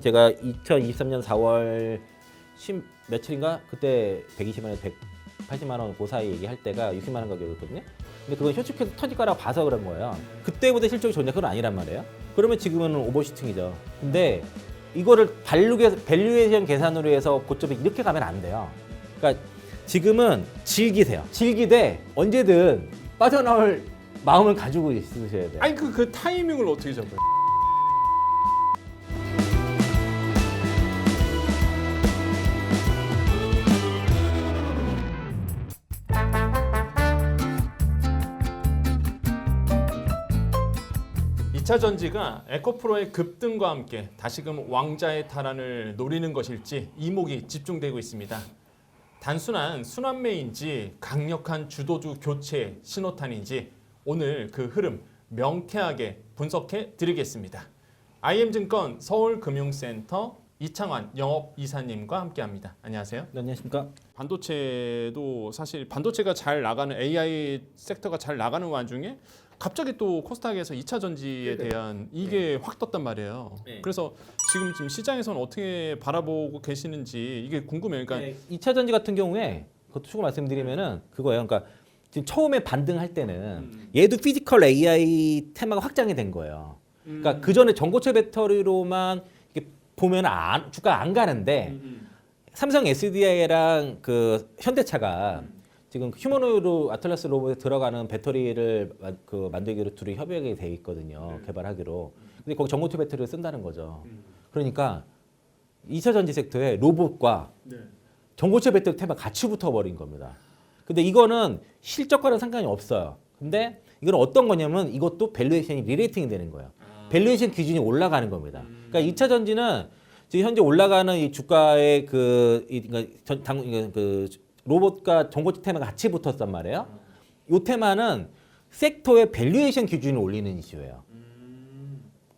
제가 2023년 4월 10 며칠인가 그때 120만 원, 180만 원 그 사이 얘기할 때가 60만 원 가격이었거든요. 근데 그건 쇼츠케에서 터질 거라고 봐서 그런 거예요. 그때보다 실적이 좋냐 그건 아니란 말이에요. 그러면 지금은 오버슈팅이죠. 근데 이거를 발루게 밸류에이션 계산으로 해서 고점에 이렇게 가면 안 돼요. 그러니까 지금은 즐기세요. 즐기되 언제든 빠져나올 마음을 가지고 있으셔야 돼요. 아니 그, 그 타이밍을 어떻게 잡아요? 이차 전지가 에코프로의 급등과 함께 다시금 왕자의 탈환을 노리는 것일지 이목이 집중되고 있습니다. 단순한 순환매인지 강력한 주도주 교체 신호탄인지 오늘 그 흐름 명쾌하게 분석해 드리겠습니다. IM증권 서울금융센터 이창환 영업 이사님과 함께합니다. 안녕하세요. 네, 안녕하십니까? 반도체도 사실 반도체가 잘 나가는 AI 섹터가 잘 나가는 와중에 갑자기 또 코스닥에서 2차 전지에 대한 이게 확 떴단 말이에요. 네. 그래서 지금 지금 시장에서는 어떻게 바라보고 계시는지 이게 궁금해요. 그러니까 네, 2차 전지 같은 경우에 그것도 추가 말씀드리면은 그거예요. 그러니까 지금 처음에 반등할 때는 얘도 피지컬 AI 테마가 확장이 된 거예요. 그러니까 그 전에 전고체 배터리로만 이렇게 보면 안, 주가 안 가는데 삼성 SDI랑 그 현대차가 지금 휴머노이드 아틀라스 로봇에 들어가는 배터리를 마- 그 만들기로 둘이 협약이 돼 있거든요. 개발하기로. 근데 거기 전고체 배터리를 쓴다는 거죠. 그러니까 2차 전지 섹터에 로봇과 전고체 배터리 테마 같이 붙어버린 겁니다. 근데 이거는 실적과는 상관이 없어요. 근데 이건 어떤 거냐면 이것도 밸류에이션이 리레이팅이 되는 거예요. 밸류에이션 기준이 올라가는 겁니다. 그러니까 2차 전지는 지금 현재 올라가는 이 주가의 그, 이, 그러니까 전, 당, 그 로봇과 전고체 테마가 같이 붙었단 말이에요. 이 테마는 섹터의 밸류에이션 기준을 올리는 이슈예요.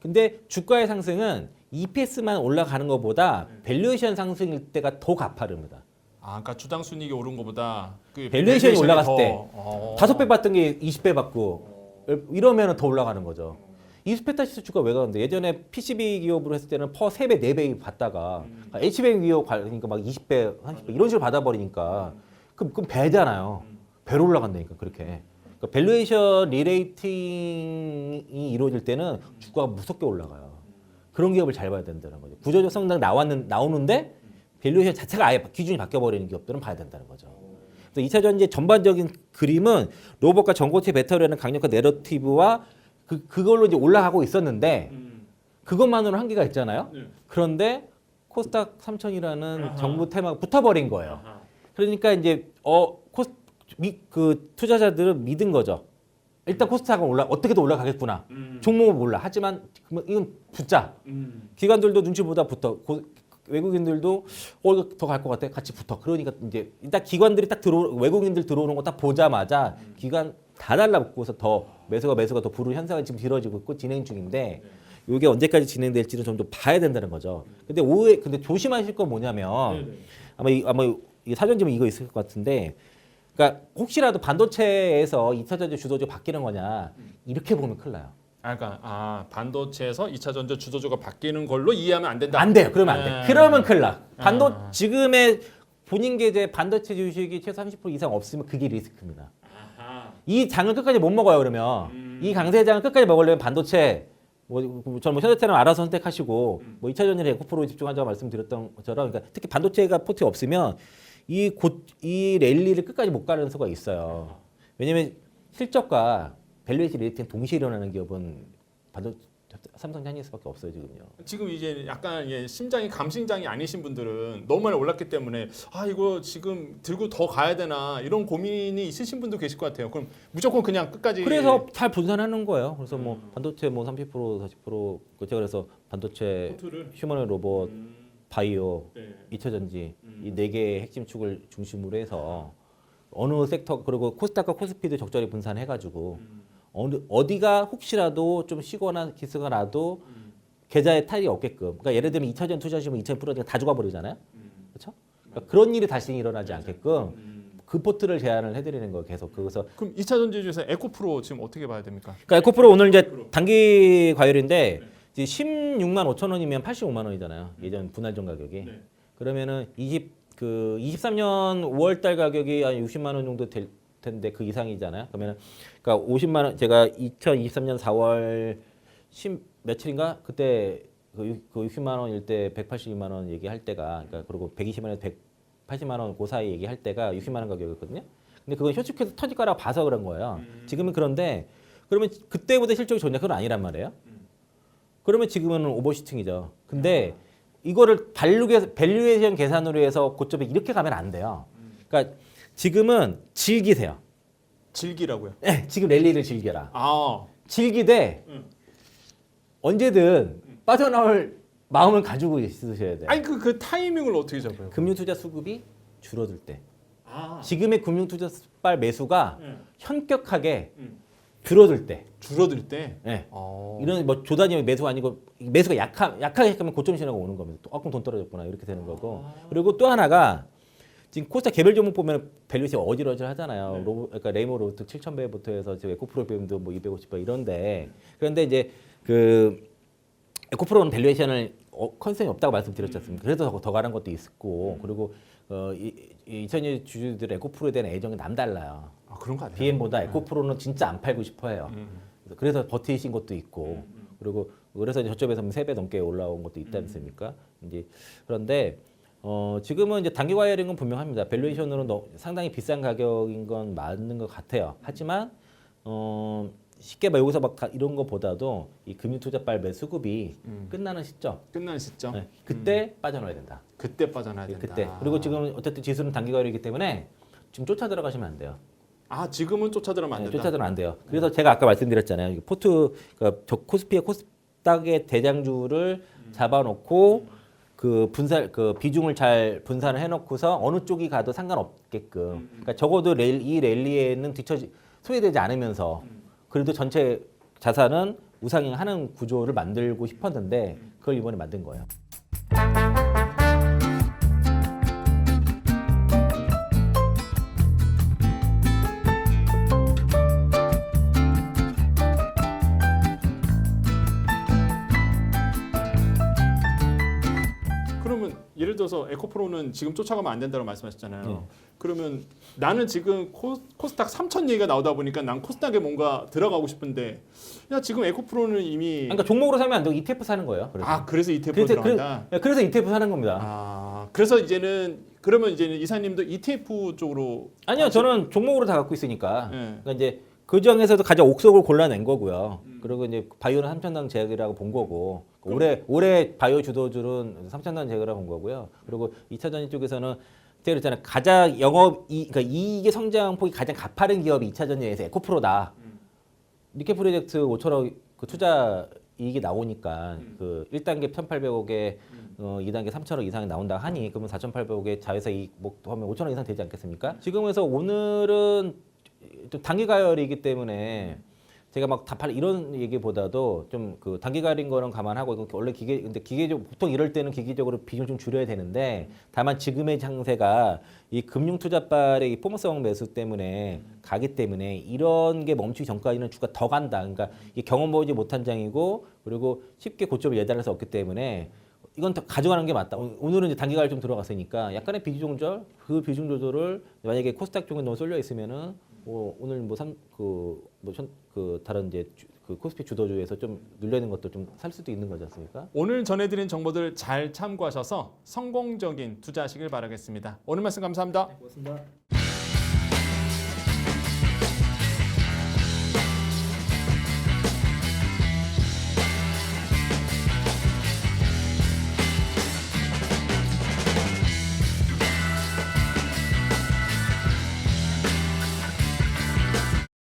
근데 주가의 상승은 EPS만 올라가는 것보다 밸류에이션 상승일 때가 더 가파릅니다. 아, 그러니까 주당 순이익이 오른 것보다 그 밸류에이션이 올라갔을 더- 때 어. 다섯 배 받던 게 20배 받고 이러면 더 올라가는 거죠. 이스페타시스 주가 왜 가는데 예전에 PCB 기업으로 했을 때는 퍼 3배, 4배 받다가 H뱅 기업 가니까 막 20배, 30배 이런 식으로 받아버리니까 그럼, 그럼 배잖아요. 배로 올라간다니까 그렇게. 그러니까 밸류에이션 리레이팅이 이루어질 때는 주가가 무섭게 올라가요. 그런 기업을 잘 봐야 된다는 거죠. 구조적 성장 나왔는, 나오는데 밸류에이션 자체가 아예 기준이 바뀌어 버리는 기업들은 봐야 된다는 거죠. 그래서 2차 전지의 전반적인 그림은 로봇과 전고체 배터리라는 강력한 내러티브와 그, 그걸로 이제 올라가고 있었는데 그것만으로 한계가 있잖아요. 네. 그런데 코스닥 3000이라는 아하. 정부 테마가 붙어버린 거예요. 그러니까 이제 어 코스 미, 그 투자자들은 믿은 거죠. 일단 코스닥은 올라 어떻게든 올라가겠구나. 종목은 몰라. 하지만 그러면 이건 붙자. 기관들도 눈치 보다 붙어. 고- 외국인들도 어 더 갈 것 같아. 같이 붙어. 그러니까 이제 일단 기관들이 딱 들어 외국인들 들어오는 거 딱 보자마자 기관 다 달라붙고서 더 매수가 매수가 더 부르는 현상이 지금 길어지고 있고 진행 중인데 이게 언제까지 진행될지는 좀 더 봐야 된다는 거죠. 근데 오해 근데 조심하실 건 뭐냐면 아마 이, 아마 이 사전지면 이거 있을 것 같은데 그러니까 혹시라도 반도체에서 2차 전지 주도주 바뀌는 거냐 이렇게 보면 큰일 나요. 아, 그러니까 아, 반도체에서 2차 전지 주도주가 바뀌는 걸로 이해하면 안 된다. 안 돼요. 그러면 안 돼. 네. 그러면 큰일 나. 반도 아. 지금의 본인 계좌에 반도체 주식이 최소 30% 이상 없으면 그게 리스크입니다. 아하. 이 장을 끝까지 못 먹어요. 그러면 음. 이 강세장을 끝까지 먹으려면 반도체 뭐, 저는 뭐 현대차는 알아서 선택하시고 음. 뭐 2차 전지에 에코프로에 집중하자고 말씀드렸던 것처럼 그러니까 특히 반도체가 포트에 없으면 이 곧 이 랠리를 끝까지 못 가는 수가 있어요. 왜냐면 실적과 밸류에이션 레이팅 동시에 일어나는 기업은 반도 삼성 한일스밖에 없어요 지금요. 지금 이제 약간 예, 심장이 감심장이 아니신 분들은 너무 많이 올랐기 때문에 아 이거 지금 들고 더 가야 되나 이런 고민이 있으신 분도 계실 것 같아요. 그럼 무조건 그냥 끝까지 그래서 잘 분산하는 거예요. 그래서 뭐 음. 반도체 뭐 30% 40% 제가 그래서 반도체, 포트를 휴머노 로봇, 음, 바이오, 네. 2차 전지 음. 이네 개의 핵심 축을 중심으로 해서 어느 섹터 그리고 코스닥과 코스피도 적절히 분산해 가지고 음, 어느 어디가 혹시라도 좀 쉬거나 기스가 나도 음, 계좌에 탈이 없게끔 그러니까 예를 들면 2차 전 투자하시면 2차 프로젝트 다 죽어 버리잖아요. 음, 그렇죠? 그러니까 그런 일이 다시 일어나지 않게끔 음. 그 포트를 제안을 해 드리는 거예요. 계속 그래서 그럼 2차 전지 중에서 에코프로 지금 어떻게 봐야 됩니까? 그러니까 에코프로 오늘 이제 단기 과열인데 이제 16만 5천 원이면 85만 원이잖아요. 예전 분할 전 가격이. 네. 그러면은 20그 23년 5월 달 가격이 한 60만 원 정도 될 텐데 그 이상이잖아요. 그러면은 그러니까 50만 원 제가 2023년 4월 10 며칠인가 그때 그, 육- 그 60만 원일 때 182만 원 얘기할 때가 그러니까 그리고 120만 원에서 180만 원 그 사이 얘기할 때가 60만 원 가격이었거든요. 근데 그건 쇼츠케에서 터질 거라고 봐서 그런 거예요. 지금은 그런데 그러면 그때보다 실적이 좋냐 그건 아니란 말이에요. 그러면 지금은 오버시팅이죠. 근데 이거를 발류계 밸류에이션 계산으로 해서 고점에 이렇게 가면 안 돼요. 그러니까 지금은 즐기세요. 즐기라고요. 예, 지금 랠리를 즐겨라. 아, 즐기되 음. 언제든 빠져나올 마음을 가지고 있으셔야 돼요. 아니 그 그 타이밍을 어떻게 잡아요? 금융투자 수급이 줄어들 때. 아, 지금의 금융투자 발 매수가 네. 현격하게 음. 줄어들 때. 줄어들 때. 예. 어. 이런 뭐 조단위 매수 아니고 매수가 약하, 약하게 시작하면 고점 신하고 오는 겁니다. 또 아끔 돈 떨어졌구나 이렇게 되는 거고. 그리고 또 하나가 지금 코스닥 개별 종목 보면 밸류시 어지러질 하잖아요. 네. 로, 그러니까 레이모 로트 7,000배부터 해서 지금 에코프로 비움도 뭐 250배 이런데 그런데 이제 그 에코프로는 밸류에이션을 어, 컨셉이 없다고 말씀드렸지 않습니까? 그래서 더, 더 가는 것도 있고 그리고 어, 이, 이 2000년 주주들 에코프로에 대한 애정이 남달라요. 아 그런 거 아니에요? BM보다 에코프로는 진짜 안 팔고 싶어해요. 음. 그래서 버티신 것도 있고 그리고 그래서 이제 저점에서 세배 넘게 올라온 것도 있지 않습니까? 이제 그런데 어 지금은 이제 단기 과열인 건 분명합니다. 밸류에이션으로 너, 상당히 비싼 가격인 건 맞는 것 같아요. 하지만 어 쉽게 말 여기서 막 가- 이런 거보다도 이 금융 투자발 매 수급이 음. 끝나는 시점 끝나는 시점. 네, 그때 빠져나와야 된다. 그때 빠져나야 된다. 그때 그리고 지금 어쨌든 지수는 단기 과열이기 때문에 지금 쫓아 들어가시면 안 돼요. 아 지금은 쫓아들으면 안 네, 된다. 쫓아들면 안 돼요. 그래서 제가 아까 말씀드렸잖아요. 포트 그러니까 저 코스피의 코스닥의 대장주를 잡아놓고 그 분산 그 비중을 잘 분산을 해놓고서 어느 쪽이 가도 상관없게끔. 그러니까 적어도 랠, 이 랠리에는 뒤처 소외되지 않으면서 그래도 전체 자산은 우상향하는 구조를 만들고 싶었는데 그걸 이번에 만든 거예요. 들어서 에코프로는 지금 쫓아가면 안 된다고 말씀하셨잖아요. 네. 그러면 나는 지금 코, 코스닥 3천 얘기가 나오다 보니까 난 코스닥에 뭔가 들어가고 싶은데 야 지금 에코프로는 이미 그러니까 종목으로 사면 안 되고 ETF 사는 거예요. 그래서 아 그래서 ETF로 그래서, 들어간다. 그래, 그래서 ETF 사는 겁니다. 아 그래서 이제는 그러면 이제는 이사님도 ETF 쪽으로 아니요, 저는 종목으로 다 갖고 있으니까. 네. 그러니까 이제 그 중에서도 가장 옥석을 골라낸 거고요. 그리고 이제 바이오는 3천당 제약이라고 본 거고 올해 올해 바이오 주도주는 3천당 제약이라고 본 거고요. 그리고 2차전 쪽에서는 제가 그랬잖아요. 가장 영업 이 그러니까 이익의 성장폭이 가장 가파른 기업이 2차 전지에서 에코프로다. 니케 프로젝트 5천억 그 투자 이익이 나오니까 그 1단계 1,800억에 어, 2단계 3천억 이상이 나온다 하니 그러면 4,800억에 자회사 이익 뭐 하면 5천억 이상 되지 않겠습니까? 지금에서 오늘은 좀 단기 가열이기 때문에 제가 막다팔 이런 얘기보다도 좀 그 단기 가열인 거는 감안하고 원래 기계 근데 기계적 보통 이럴 때는 기기적으로 비중 좀 줄여야 되는데 다만 지금의 장세가 이 금융 투자발의 이 포머성 매수 때문에 가기 때문에 이런 게 멈추기 전까지는 주가 더 간다. 그러니까 이 경험 보지 못한 장이고 그리고 쉽게 고점을 예단할 수 없기 때문에 이건 더 가져가는 게 맞다. 오- 오늘은 이제 단기 가열 좀 들어갔으니까 약간의 비중 조절, 그 비중 조절을 만약에 코스닥 쪽에 너무 쏠려 있으면은 뭐 오늘 뭐삼그뭐그 다른 이제 주, 그 코스피 주도주에서 좀 눌려있는 것도 좀살 수도 있는 거지 않습니까? 오늘 전해드린 정보들 잘 참고하셔서 성공적인 투자하시길 바라겠습니다. 오늘 말씀 감사합니다. 고맙습니다.